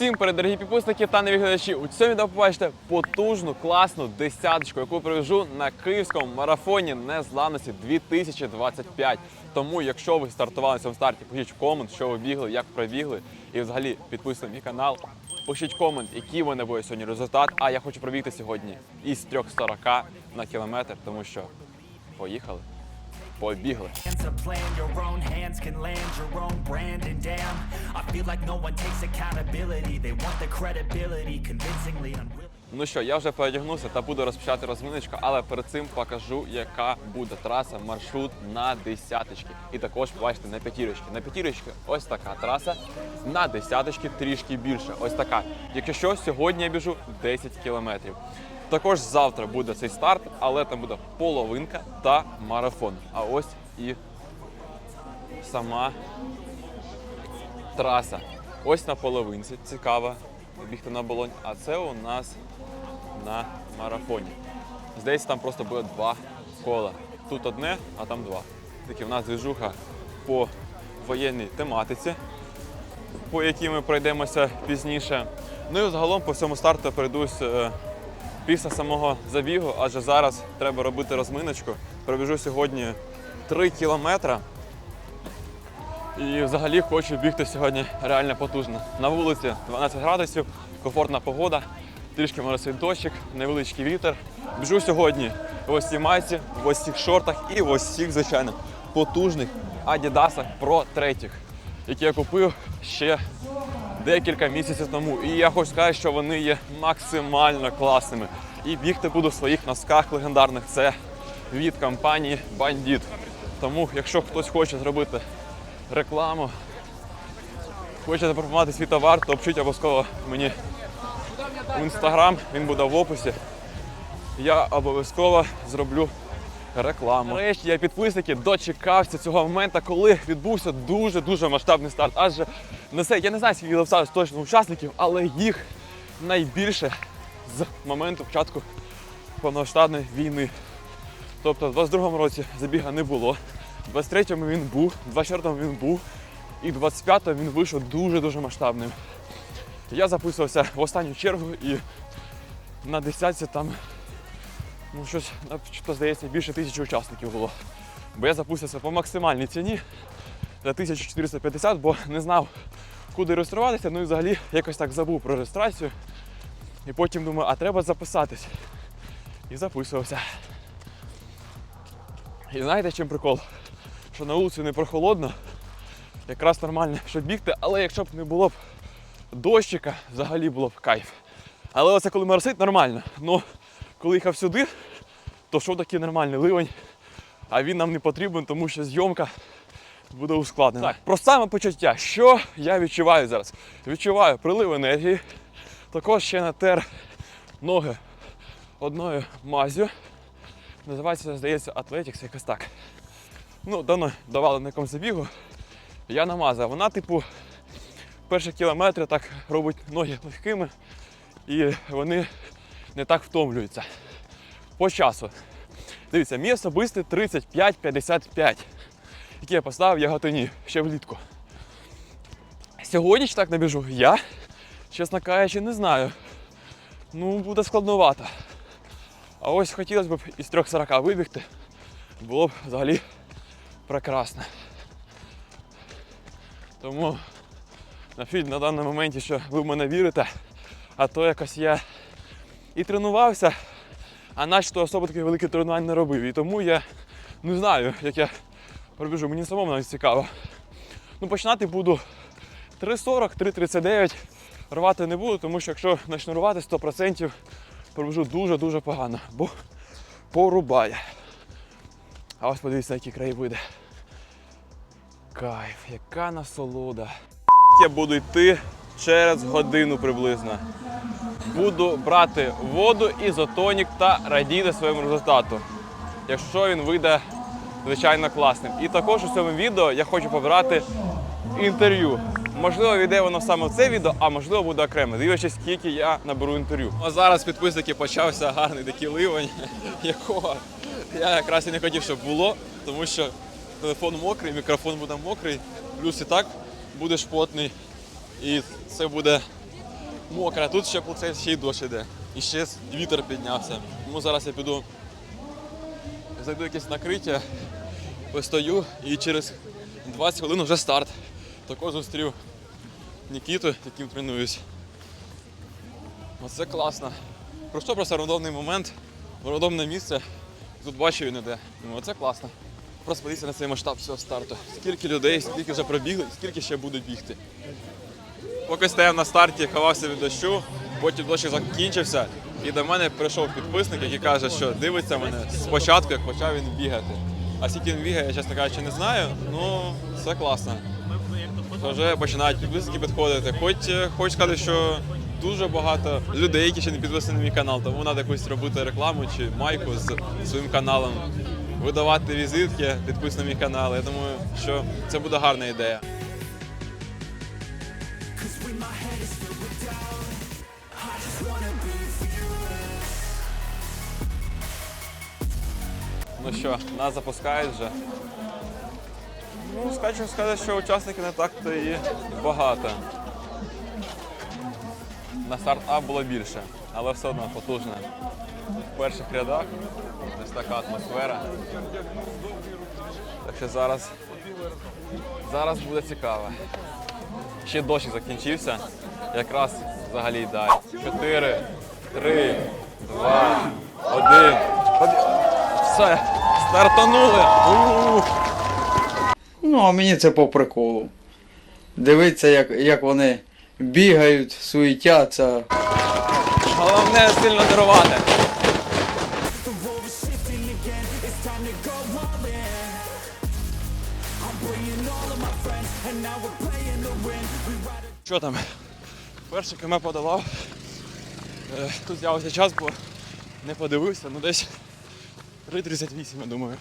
Усім привіт, дорогі підписники та нові глядачі. У цьому відео побачите потужну, класну десяточку, яку привожу на київському марафоні незламності 2025. Тому, якщо ви стартували на цьому старті, пишіть комент, що ви бігли, як пробігли, і взагалі підписуйтесь мій канал. Пишіть комент, який ви не буде сьогодні результат. А я хочу пробігти сьогодні із 340 на кілометр, тому що поїхали, побігли. Ну що, я вже передягнувся та буду розпочати розминочку, але перед цим покажу, яка буде траса, маршрут на десяточки. І також побачите на п'ятірочки. На п'ятірочки ось така траса, на десяточки трішки більше. Ось така. Якщо що, сьогодні я біжу 10 кілометрів. Також завтра буде цей старт, але там буде половинка та марафон. А ось і сама траса. Ось на половинці цікаво бігти на болонь, а це у нас на марафоні. Здається, там просто буде два кола. Тут одне, а там два. Такі в нас движуха по воєнній тематиці, по якій ми пройдемося пізніше. Ну і загалом по всьому старту перейдусь е, після самого забігу, адже зараз треба робити розминочку. Пробіжу сьогодні 3 кілометри. І взагалі хочу бігти сьогодні реально потужно. На вулиці 12 градусів, комфортна погода, трішки моросить дощик, невеличкий вітер. Біжу сьогодні в ось цій майці, в ось цих шортах і в ось цих, звичайно, потужних Adidas Pro 3, які я купив ще декілька місяців тому. І я хочу сказати, що вони є максимально класними. І бігти буду в своїх носках легендарних. Це від компанії Bandit. Тому, якщо хтось хоче зробити рекламу, хоче запропонувати свій товар, то пишіть обов'язково мені в інстаграм, він буде в описі. Я обов'язково зроблю рекламу. Нарешті я підписники дочекався цього моменту, коли відбувся дуже-дуже масштабний старт. Адже на це я не знаю, скільки залишалось точно учасників, але їх найбільше з моменту початку повномасштабної війни. Тобто в 22-му році забіга не було, в 23-му він був, в 24-му він був, і в 25-му він вийшов дуже-дуже масштабним. Я записувався в останню чергу і на десятці там ну, щось, то, здається, більше тисячі учасників було. Бо я записався по максимальній ціні за 1450, бо не знав, куди реєструватися, ну і взагалі якось так забув про реєстрацію. І потім думаю, а треба записатись. І записувався. І знаєте, чим прикол? Що на вулиці не прохолодно, якраз нормально, щоб бігти, але якщо б не було б дощика, взагалі було б кайф. Але оце коли моросить, нормально. Ну, коли їхав сюди, то йшов такий нормальний ливень, а він нам не потрібен, тому що зйомка буде ускладнена. Так, про саме почуття, що я відчуваю зараз? Відчуваю прилив енергії, також ще натер ноги одною мазю. Називається, здається, Athletics, якось так. Ну, давно давали на якомусь забігу. Я намазав. Вона, типу, перші кілометри так робить ноги легкими і вони не так втомлюються. По часу. Дивіться, мій особистий 35-55, який я поставив Яготині ще влітку. Сьогодні ж так набіжу, я, чесно кажучи, не знаю. Ну, буде складновато. А ось хотілося б із 340 вибігти. Було б взагалі прекрасно. Тому нафіг на даному моменті, що ви в мене вірите, а то якось я і тренувався, а начебто особо таких великих тренувань не робив. І тому я не знаю, як я пробіжу. Мені самому навіть цікаво. Ну, починати буду 3.40, 3.39. Рвати не буду, тому що якщо почну рвати 100%, пробіжу дуже-дуже погано, бо порубає. А ось подивіться, які краєвиди. Кайф, яка насолода. Я буду йти через годину приблизно. Буду брати воду, ізотонік та радіти своєму результату. Якщо він вийде, звичайно, класним. І також у цьому відео я хочу побрати інтерв'ю. Можливо, війде воно саме в це відео, а можливо буде окремо. Дивлячись, скільки я наберу інтерв'ю. А зараз підписники почався гарний такий ливень, якого я якраз і не хотів, щоб було, тому що телефон мокрий, мікрофон буде мокрий, плюс і так буде шпотний. І це буде мокре, тут ще це ще й дощ іде. І ще вітер піднявся. Тому зараз я піду зайду якесь накриття, постою і через 20 хвилин вже старт. Також зустрів Нікіту, яким тренуюсь. Оце класно. Пройшов просто рандомний момент, рандомне місце. Тут бачу він іде. Ну, оце класно. Просто подивіться на цей масштаб всього старту. Скільки людей, скільки вже пробігли, скільки ще будуть бігти. Поки стояв на старті, ховався від дощу, потім дощ закінчився, і до мене прийшов підписник, який каже, що дивиться мене спочатку, як почав він бігати. А скільки він бігає, я чесно кажучи, не знаю. Ну, це класно. Вже починають підписники підходити. Хоч е, хочу сказати, що дуже багато людей, які ще не підписані на мій канал, тому треба якусь робити рекламу чи майку з своїм каналом, видавати візитки, підписані на мій канал. Я думаю, що це буде гарна ідея. Ну що, нас запускають вже. Ну, скажу сказати, що учасників не так-то і багато. На старт А було більше, але все одно потужно. В перших рядах ось така атмосфера. Так що зараз, зараз буде цікаво. Ще дощ закінчився. Якраз взагалі дай. Чотири, три, два, один. Все, стартанули. У-у-у. Ну, а мені це по приколу. Дивитися, як, як вони бігають, суетяться. Головне сильно дарувати. Що там? Перший км подавав. Е, Тут з'явився час, бо не подивився, ну десь 3.38, я думаю.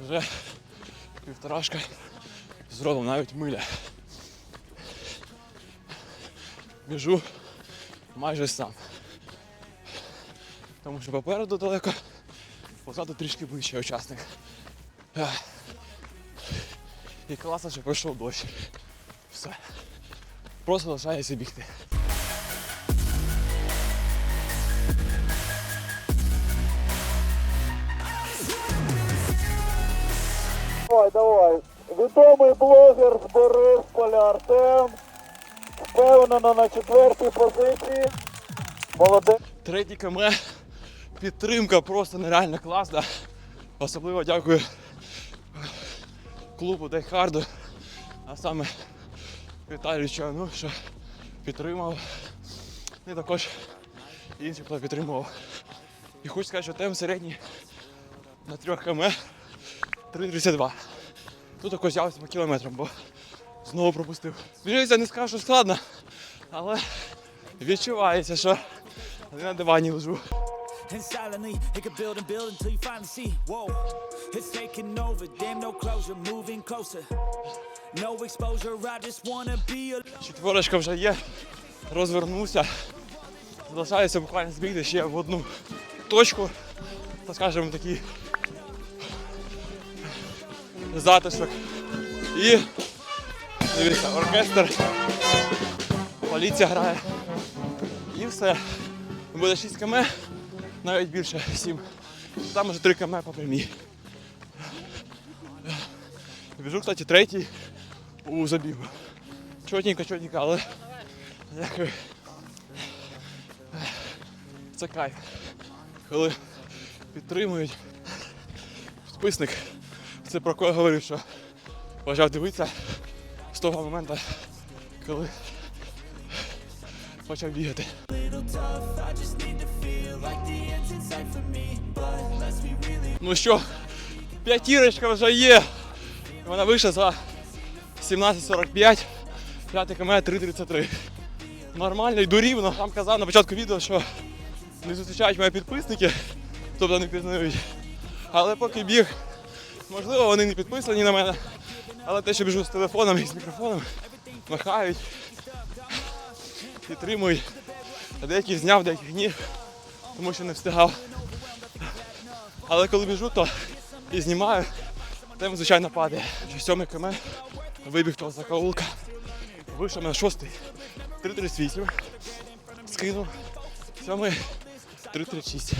Вже півторашка з родом навіть миля. Біжу майже сам. Тому що попереду далеко, позаду трішки ближче учасник. І класно, що пройшов дощ. Все. Просто лишається бігти. Давай. Відомий блогер з Борисполя Артем. Впевнено на четвертій позиції. Молодець. Третій км. Підтримка просто нереально класна. Особливо дякую клубу Дайхарду, а саме Віталію Чану, що підтримав. І також інші, хто підтримував. І хочу сказати, що темп середній на 3 км 3,32. Тут також взявся по кілометрам, бо знову пропустив. Біжиться, не скажу, що складно, але відчувається, що я на дивані лежу. And silently, it could build and build until you finally see. Whoa, it's taking over. Damn, no closure, moving closer. No exposure, I just wanna be a. Четверочка вже є. Розвернувся. Залишається буквально збігти ще в одну точку. Так скажемо такий затишок. І дивіться, оркестр. Поліція грає. І все. Буде 6 км, навіть більше 7. Там вже 3 км по прямій. Біжу, кстати, третій у забігу. Чотненько, чотненько, але дякую. Це кайф. Коли підтримують. Підписник. Це про кого я говорив, що почав дивитися з того моменту, коли почав бігати. Ну що, п'ятірочка вже є. Вона вийшла за 17.45, 5 км 3.33. Нормально, йду рівно. Там казав на початку відео, що не зустрічають мої підписники, тобто не пізнають. Але поки біг, можливо, вони не підписані на мене. Але те, що біжу з телефоном і з мікрофоном, махають, підтримують. А деяких зняв, деяких ні, тому що не встигав. Але коли біжу, то і знімаю, темп, звичайно, падає. Вже сьомий км, вибіг того закоулка. Вийшов на шостий, 3,38. Скинув. Сьомий 3,36.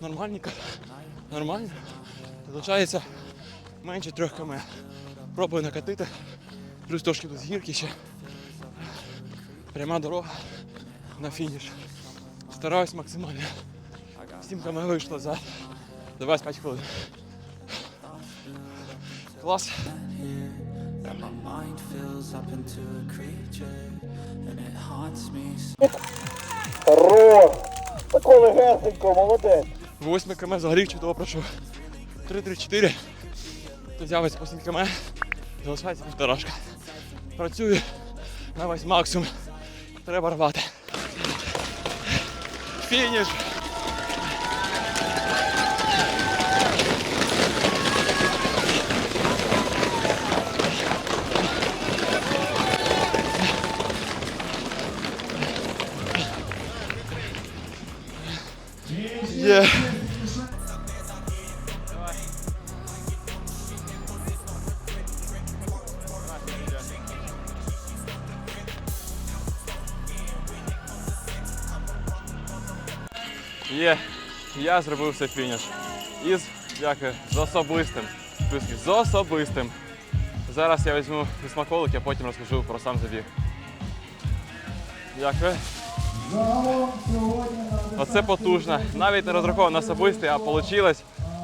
Нормальненько. Нормально. Залишається менше 3 км. Пробую накатити. Плюс трошки тут гірки ще. Пряма дорога на фініш. Стараюсь максимально. 7 км вийшло за 25 хвилин. Клас. Хорош! Тако легесенько, молодець. 8 км взагалі чудово пройшов. 3-3-4. То з'явиться по 7 км. Залишається півторашка. Працюю на весь максимум. Треба рвати. Фініш. Є, я зробив все фініш. Із, дякую, з особистим. Плюски, з особистим. Зараз я візьму смаколик, а потім розкажу про сам забіг. Дякую. Оце потужно. Навіть не розраховано особистий, а вийшло,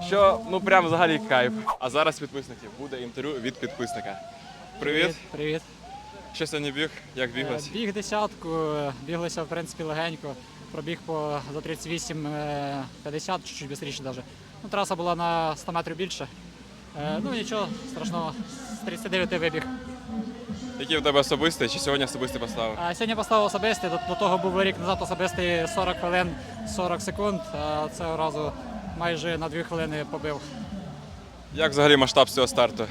що ну прям взагалі кайф. А зараз підписників буде інтерв'ю від підписника. Привіт. Привіт. Що сьогодні біг? Як біглось? Е, Біг десятку, е, біглося в принципі легенько. Пробіг по за 38 е, 50, чуть-чуть швидше навіть. Ну, траса була на 100 метрів більше. Е, Ну нічого страшного. З 39 вибіг. Який в тебе особистий? Чи сьогодні особистий поставив? А сьогодні поставив особистий, до, до того був рік назад особистий 40 хвилин 40 секунд, а цього разу майже на 2 хвилини побив. Як взагалі масштаб цього старту?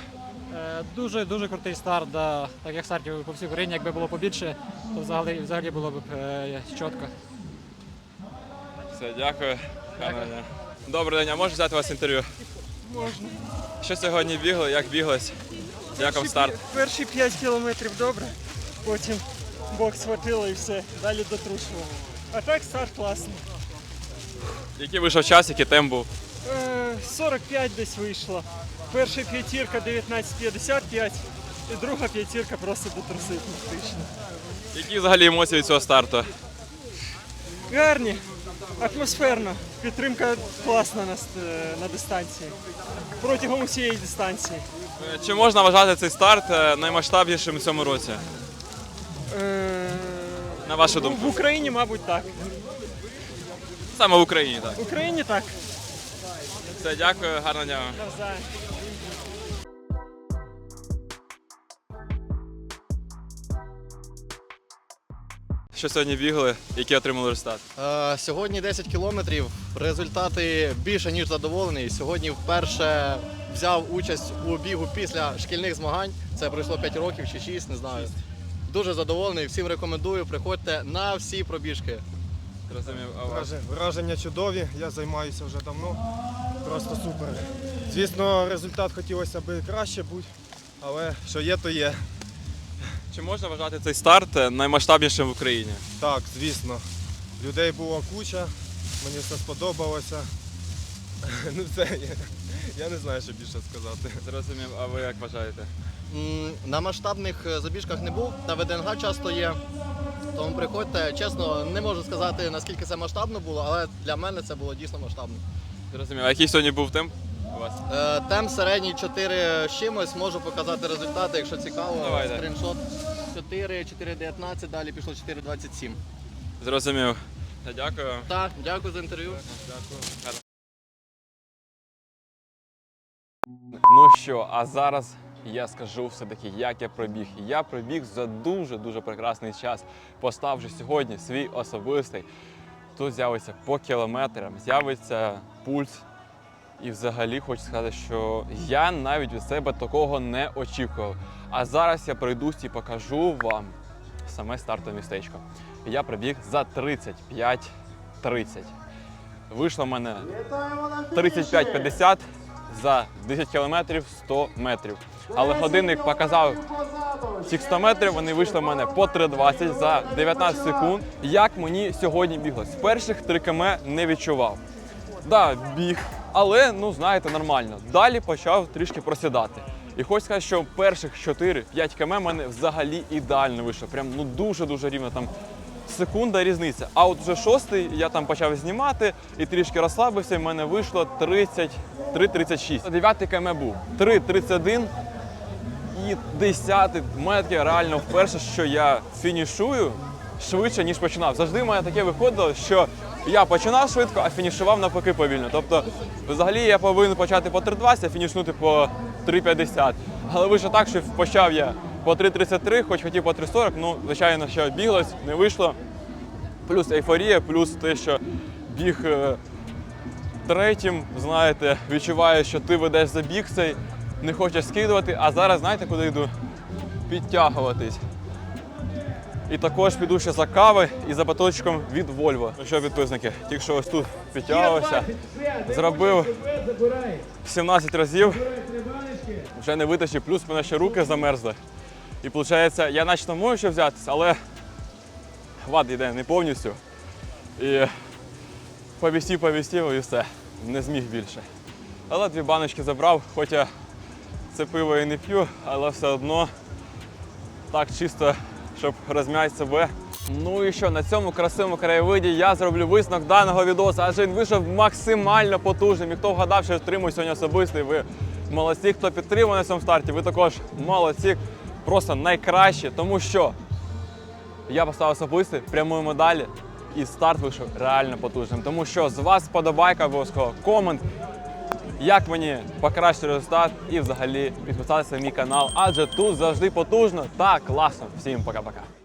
Е, Дуже дуже крутий старт, да. так як стартів по всій Україні, якби було побільше, то взагалі, взагалі було б е, чітко. Все, дякую. Дня. Добрий день, а можу взяти у вас інтерв'ю? Можна. Що сьогодні бігли? Як біглось? Як вам старт? Перші 5 кілометрів добре, потім бок схватило і все, далі дотрушувало. А так старт класний. Який вийшов час, який темп був? Е, 45 десь вийшло. Перша п'ятірка 19.55 і друга п'ятірка просто дотрусив фактично. Які взагалі емоції від цього старту? Гарні, атмосферно. Підтримка класна на, на дистанції. Протягом усієї дистанції. Е, Чи можна вважати цей старт е, наймасштабнішим у цьому році? Е, На вашу в? Україні, мабуть, так. Саме в Україні, так. В Україні так. Все, дякую, гарного дня. Що сьогодні бігли, які отримали результат? Е, Сьогодні 10 кілометрів. Результати більше ніж задоволений. Сьогодні вперше взяв участь у бігу після шкільних змагань. Це пройшло 5 років чи 6, не знаю. Дуже задоволений. Всім рекомендую. Приходьте на всі пробіжки. Зрозумів, а у вас? Враження, враження чудові, я займаюся вже давно. Просто супер. Звісно, результат хотілося б краще бути, але що є, то є. Чи можна вважати цей старт е, наймасштабнішим в Україні? Так, звісно. Людей було куча, мені все сподобалося. Ну все, я, я не знаю, що більше сказати. Зрозумів, а ви як вважаєте? На масштабних е, забіжках не був, на ВДНГ часто є. Тому приходьте. Чесно, не можу сказати, наскільки це масштабно було, але для мене це було дійсно масштабно. Зрозумів. А який сьогодні був темп у вас? Е, Темп середній 4 з чимось, можу показати результати, якщо цікаво. Давай, дай. Скріншот 4, 4,19, далі пішло 4,27. Зрозумів. Та Дякую. Так, дякую за інтерв'ю. Дякую. Ну що, а зараз я скажу все-таки, як я пробіг. Я пробіг за дуже-дуже прекрасний час, поставши сьогодні свій особистий. Тут з'явиться по кілометрам, з'явиться пульс. І взагалі хочу сказати, що я навіть від себе такого не очікував. А зараз я пройдусь і покажу вам саме стартове містечко. Я пробіг за 35-30. Вийшло в мене 35-50 за 10 кілометрів 100 метрів. Але годинник показав цих 100 метрів, вони вийшли в мене по 3.20 за 19 секунд. Як мені сьогодні біглось? Перших 3 км не відчував. Да, біг, але ну знаєте, нормально. Далі почав трішки просідати. І хочу сказати, що перших 4-5 км в мене взагалі ідеально вийшло. Прям ну дуже-дуже рівно там секунда різниця. А от вже шостий я там почав знімати і трішки розслабився, і в мене вийшло 30, 3.36. Дев'ятий км був 3.31 і десятий. У мене реально вперше, що я фінішую швидше, ніж починав. Завжди в мене таке виходило, що я починав швидко, а фінішував навпаки повільно. Тобто, взагалі я повинен почати по 3.20, а фінішнути по 3.50. Але вийшло так, що почав я по 3.33, хоч хотів по 3.40, ну, звичайно, що біглось, не вийшло. Плюс ейфорія, плюс те, що біг е, третім, знаєте, відчуваєш, що ти ведеш забіг цей, не хочеш скидувати, а зараз знаєте, куди йду? Підтягуватись. І також піду ще за кави і за батончиком від Volvo. Ну що, підписники, тільки що ось тут підтягувався, зробив 17 разів, вже не витащив, плюс мене ще руки замерзли. І виходить, я наче можу ще взятися, але вад йде не повністю. І повістів, повістів і все. Не зміг більше. Але дві баночки забрав, хоча це пиво і не п'ю, але все одно так чисто, щоб розм'яти себе. Ну і що, на цьому красивому краєвиді я зроблю висновок даного відео, адже він вийшов максимально потужним. І хто вгадав, що я отримую сьогодні особистий, ви молодці, хто підтримує на цьому старті, ви також молодці, просто найкращі, тому що я поставив особистий, прямуємо далі. І старт вийшов реально потужним. Тому що з вас подобайка обов'язково, комент, як мені покращити результат і взагалі підписатися на мій канал, адже тут завжди потужно та класно. Всім пока-пока.